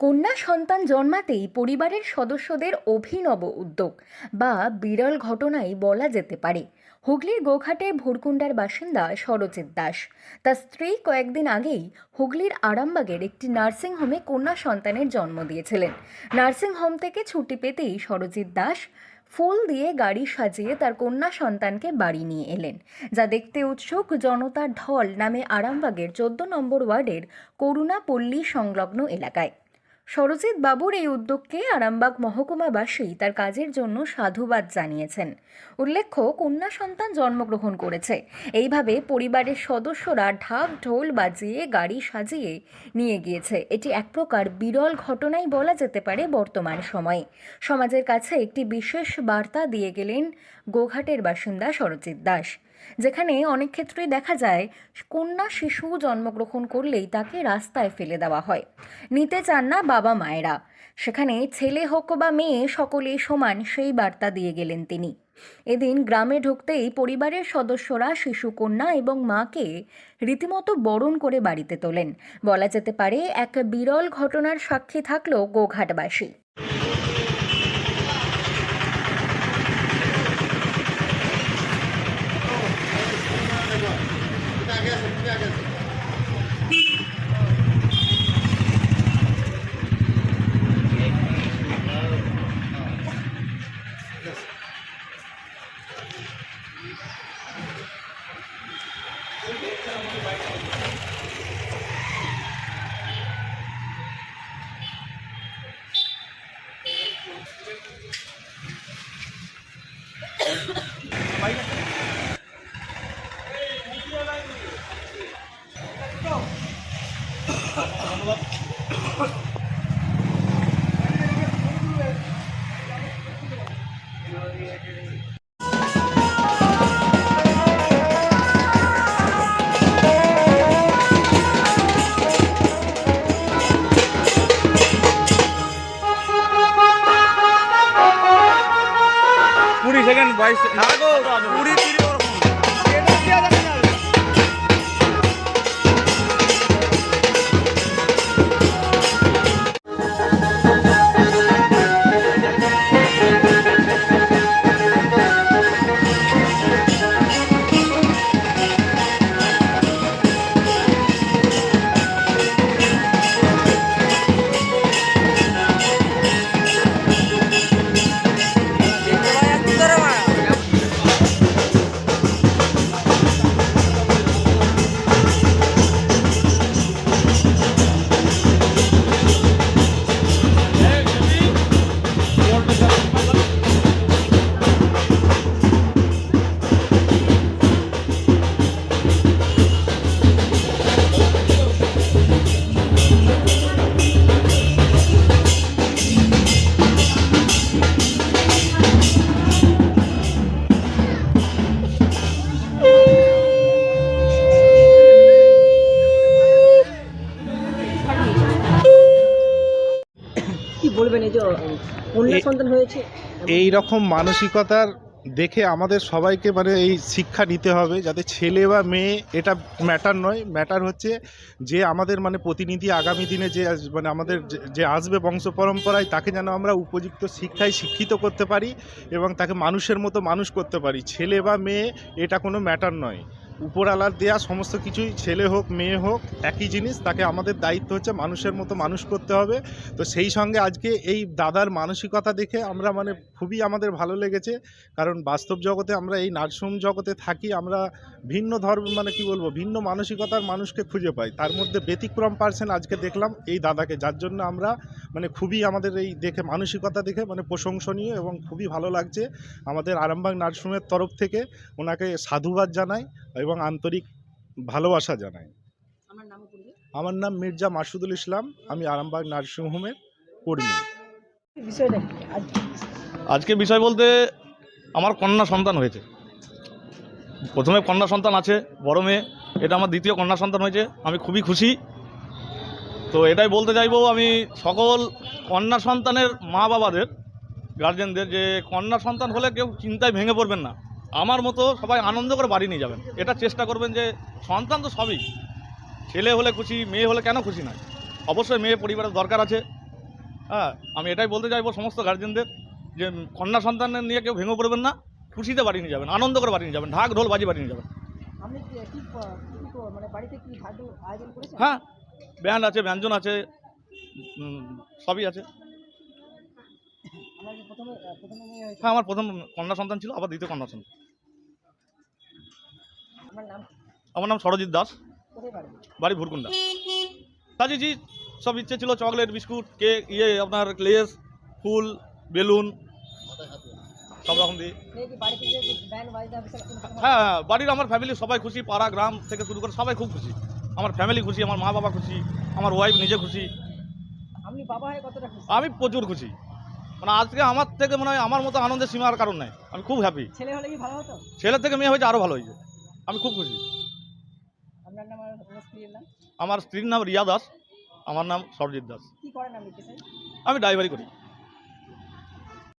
কন্যা সন্তান জন্মাতেই পরিবারের সদস্যদের অভিনব উদ্যোগ বা বিরল ঘটনাই বলা যেতে পারে। হুগলির গোঘাটে ভুরকুন্ডার বাসিন্দা সরজিৎ দাস। তার স্ত্রী কয়েকদিন আগেই হুগলির আরামবাগের একটি নার্সিংহোমে কন্যা সন্তানের জন্ম দিয়েছিলেন। নার্সিংহোম থেকে ছুটি পেতেই সরজিৎ দাস ফুল দিয়ে গাড়ি সাজিয়ে তার কন্যা সন্তানকে বাড়ি নিয়ে এলেন, যা দেখতে উৎসুক জনতার ঢল নামে আরামবাগের চোদ্দ নম্বর ওয়ার্ডের করুণাপল্লী সংলগ্ন এলাকায়। সরজিৎ বাবুর এই উদ্যোগকে আরামবাগ মহকুমাবাসী তার কাজের জন্য সাধুবাদ জানিয়েছেন। উল্লেখ্য, কন্যা সন্তান জন্মগ্রহণ করেছে। এইভাবে পরিবারের সদস্যরা ঢাক ঢোল বাজিয়ে, গাড়ি সাজিয়ে নিয়ে গিয়েছে। এটি এক প্রকার বিরল ঘটনাই বলা যেতে পারে বর্তমান সময়ে। সমাজের কাছে একটি বিশেষ বার্তা দিয়ে গেলেন গোঘাটের বাসিন্দা সরজিৎ দাস। যেখানে অনেক ক্ষেত্রেই দেখা যায়, কন্যা শিশু জন্মগ্রহণ করলেই তাকে রাস্তায় ফেলে দেওয়া হয়। নিতে চান না বাবা মায়েরা। সেখানে ছেলে হোক বা মেয়ে, সকলেই সমান, সেই বার্তা দিয়ে গেলেন তিনি। এদিন গ্রামে ঢুকতেই পরিবারের সদস্যরা শিশু, কন্যা এবং মাকে রীতিমতো বরণ করে বাড়িতে তোলেন। বলা যেতে পারে, এক বিরল ঘটনার সাক্ষী থাকল গোঘাটবাসী। 우리 세간 맛있어. 뭐 나고 우리끼리. সন্তান হয়েছে এই রকম মানসিকতার দেখে আমাদের সবাইকে মানে এই শিক্ষা নিতে হবে যাতে ছেলে বা মেয়ে এটা ম্যাটার নয়। ম্যাটার হচ্ছে যে আমাদের মানে প্রতিনিধি আগামী দিনে যে মানে আমাদের যে- যে আসবে বংশ পরম্পরায় তাকে যেন আমরা উপযুক্ত শিক্ষায় শিক্ষিত করতে পারি এবং তাকে মানুষের মতো মানুষ করতে পারি। ছেলে বা মেয়ে এটা কোনো ম্যাটার নয়। উপরালার দেয়া, সমস্ত কিছুই ছেলে হোক, মেয়ে হোক, একই জিনিস, তাকে আমাদের দায়িত্ব হচ্ছে মানুষের মতো মানুষ করতে হবে। তো সেই সঙ্গে আজকে এই দাদার মানসিকতা দেখে আমরা মানে খুবই আমাদের ভালো লেগেছে, কারণ বাস্তব জগতে আমরা এই নার্সিং জগতে থাকি, আমরা ভিন্ন ধর্ম মানে কি বলব, ভিন্ন মানসিকতার মানুষকে খুঁজে পাই। তার মধ্যে ব্যতিক্রম পার্সেন আজকে দেখলাম এই দাদাকে, যার জন্য আমরা মানে খুবই আমাদের এই দেখে, মানসিকতা দেখে মানে প্রশংসনীয় এবং খুবই ভালো লাগছে। আমাদের আরামবাগ নার্সিংয়ের তরফ থেকে ওনাকে সাধুবাদ জানাই এবং আন্তরিক ভালোবাসা জানাই। আমার নাম মির্জা মাসুদুল ইসলাম আমি আরামবাগ নার্সিংহোমের কর্মী। আজকে বিষয় বলতে আমার কন্যা সন্তান হয়েছে। প্রথমে কন্যা সন্তান আছে বড় মেয়ে এটা আমার দ্বিতীয় কন্যা সন্তান হয়েছে আমি খুবই খুশি। তো এটাই বলতে চাইব আমি সকল কন্যা সন্তানের মা বাবাদের গার্জেনদের যে কন্যা সন্তান হলে কেউ চিন্তায় ভেঙে পড়বেন না। আমার মতো সবাই আনন্দ করে বাড়ি নিয়ে যাবেন। এটা চেষ্টা করবেন যে সন্তান তো সবই। ছেলে হলে খুশি মেয়ে হলে কেন খুশি নয়? অবশ্যই মেয়ে পরিবারের দরকার আছে। হ্যাঁ আমি এটাই বলতে চাইব সমস্ত গার্জেনদের যে কন্যা সন্তানের নিয়ে কেউ ভেঙে পড়বেন না খুশিতে বাড়ি নিয়ে যাবেন আনন্দ করে বাড়ি নিয়ে যাবেন ঢাক ঢোল বাজি বাড়ি নিয়ে যাবেন। মানে হ্যাঁ ব্যান্ড আছে ব্যঞ্জন আছে সবই আছে আমার কি প্রথমে আহ, প্রথমে মেয়ে হয়েছে হ্যাঁ আমার প্রথম কন্যা সন্তান ছিল আবার দ্বিতীয় কন্যা সন্তান। আমার নাম? সরজিৎ দাস। বাড়ি? ভুরকুন্ডা সাজিয়েছি সব ইচ্ছে ছিল চকলেট বিস্কুট কেক ইয়ে আপনার লেস ফুল বেলুন সব রকম রকম- হ্যাঁ হ্যাঁ, বাড়ির আমার ফ্যামিলি সবাই খুশি পাড়া গ্রাম থেকে শুরু করে সবাই খুব খুশি। আমার ফ্যামিলি খুশি আমার মা বাবা খুশি আমার ওয়াইফ নিজে খুশি? আমি প্রচুর খুশি। মানে আজকে আমার থেকে মনে হয় আমার মতো আনন্দের সীমার কারণ নেই। আমি খুব হ্যাপি ছেলে হলে কি ভালো হতো? ছেলে থেকে মেয়ে হয়েছে আরও ভালো হয়েছে। আমি খুব খুশি। আমার স্ত্রীর নাম রিয়া দাস আমার নাম সরজিৎ দাস। আমি ড্রাইভারি করি।